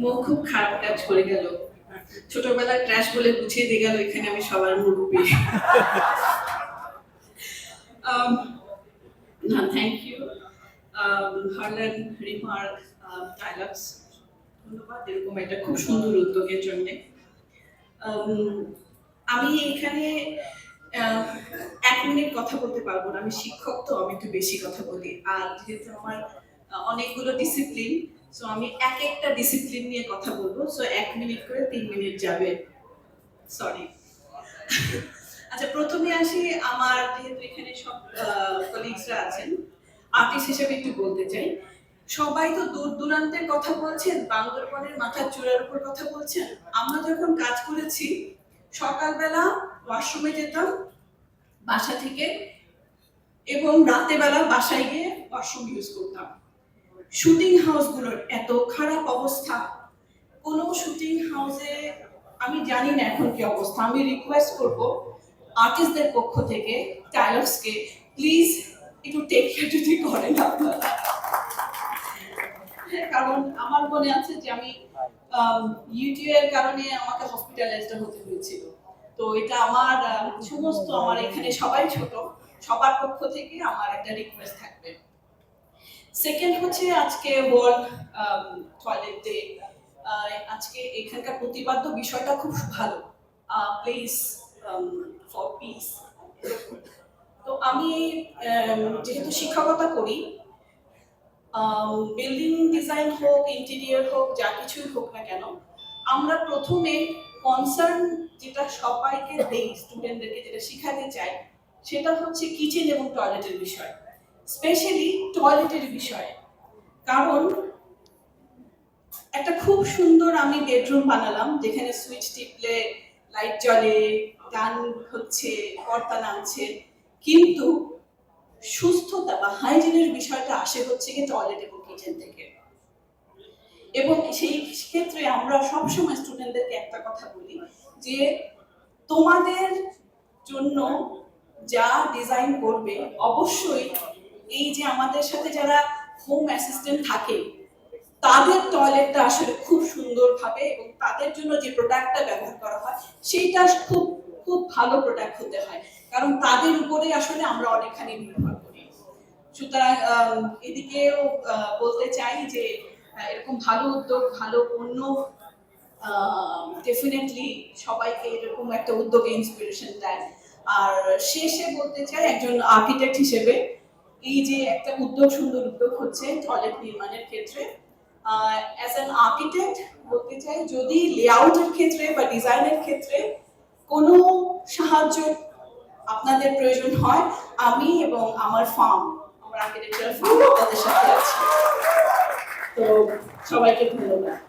মন খুব খারাপ কাজ করে গেল। ছোটবেলায় ট্র্যাশ বলে বুঝিয়ে দিয়ে গেল এখানে আমি সবার মুরব্বী। Um, না থ্যাংক ইউ হারলেন রিমার্ক ডায়লগস ধন্যবাদ। এরকম একটা খুব সুন্দর উদ্যোগের জন্যে। Um, আমি এখানে এক মিনিট কথা বলতে পারব না। আমি শিক্ষক তো আমি একটু বেশি কথা বলি। আর যেহেতু আমার অনেকগুলো ডিসিপ্লিন সো আমি এক একটা ডিসিপ্লিন নিয়ে কথা বলব। সো এক মিনিট করে তিন মিনিট যাবে। সরি আচ্ছা প্রথমে আসি আমার, যেহেতু এখানে সব কলিগসরা আছেন আর্টিস্ট হিসেবে একটু বলতে চাই। সবাই তো দূর দূরান্তের কথা বলছেন বান্দরবনের মাথার চূড়ার উপর কথা বলছেন। আমরা যখন কাজ করেছি, সকালবেলা ওয়াশরুমে যেতাম, বাসা থেকে, এবং রাতে বেলা বাসায় গিয়ে ওয়াশরুম ইউজ করতাম। শুটিং হাউসগুলোর এত খারাপ অবস্থা। কোনো শুটিং হাউসে আমি জানি না এখন কি অবস্থা। আমি রিকোয়েস্ট করব আর্টিস্টদের পক্ষ থেকে টাইলার্সকে প্লিজ একটু টেক কেয়ার যদি করেন কারণ আমার মনে আছে যে আমি ইউটিউবের কারণে আমাকে হসপিটালাইজড হতে হয়েছিল। তো এটা আমার সমস্ত আমার এখানে সবাই ছোট। সবার পক্ষ থেকে আমার একটা রিকোয়েস্ট থাকবে। সেকেন্ড হচ্ছে আজকে ওয়ার্ল্ড টয়লেট ডে আজকে এখানকার প্রতিপাদ্য বিষয়টা খুব ভালো। প্লেস ফর পিস তো আমি um, যেহেতু শিক্ষকতা করি বিল্ডিং ডিজাইন হোক ইন্টেরিয়র হোক যা কিছুই হোক না কেন আমরা প্রথমে কনসার্ন যেটা সবাইকে দেই স্টুডেন্টদেরকে যেটা শিখাতে চাই সেটা হচ্ছে কিচেন এবং টয়লেটের বিষয়। স্পেশালি টয়লেটের বিষয়ে। কারণ একটা খুব সুন্দর আমি বেডরুম বানালাম, যেখানে সুইচ টিপলে লাইট জ্বলে, গান হচ্ছে, পর্দা নামছে, কিন্তু সুস্থতা বা হাইজিনের বিষয়টা আসে হচ্ছে কি টয়লেট এবং কিচেন থেকে। এবং সেই ক্ষেত্রে আমরা সবসময় স্টুডেন্টদেরকে একটা কথা বলি যে, তোমাদের জন্য যা ডিজাইন করবে, অবশ্যই এই যে আমাদের সাথে যারা হোম অ্যাসিস্ট্যান্ট থাকে, তাদের টয়লেটটা আসলে খুব সুন্দরভাবে এবং তাদের জন্য যে প্রোডাক্টটা ব্যবহার করা হয়, সেইটা খুব খুব ভালো প্রোডাক্ট হতে হয়। কারণ তাদের উপরে আসলে আমরা অনেকখানি নির্ভর করি। সুতরাং এদিকেও বলতে চাই যে এরকম ভালো উদ্যোগ, ভালো পণ্য ডেফিনেটলি সবাইকে এরকম একটা উদ্যোগে ইন্সপিরেশন দেয়। আর শেষে বলতে চাই একজন আর্কিটেক্ট হিসেবে এই যে একটা উদ্যোগ সুন্দর উদ্যোগ হচ্ছে টয়লেট নির্মাণের ক্ষেত্রে অ্যাজ অ্যান আর্কিটেক্ট বলতে চাই, যদি লেআউটের ক্ষেত্রে বা ডিজাইনের ক্ষেত্রে কোনো সাহায্য আপনাদের প্রয়োজন হয়, আমি এবং আমার ফার্ম আমার আর্কিটেকচারাল ফার্ম আপনাদের সাথে আছি। তো সবাইকে ধন্যবাদ।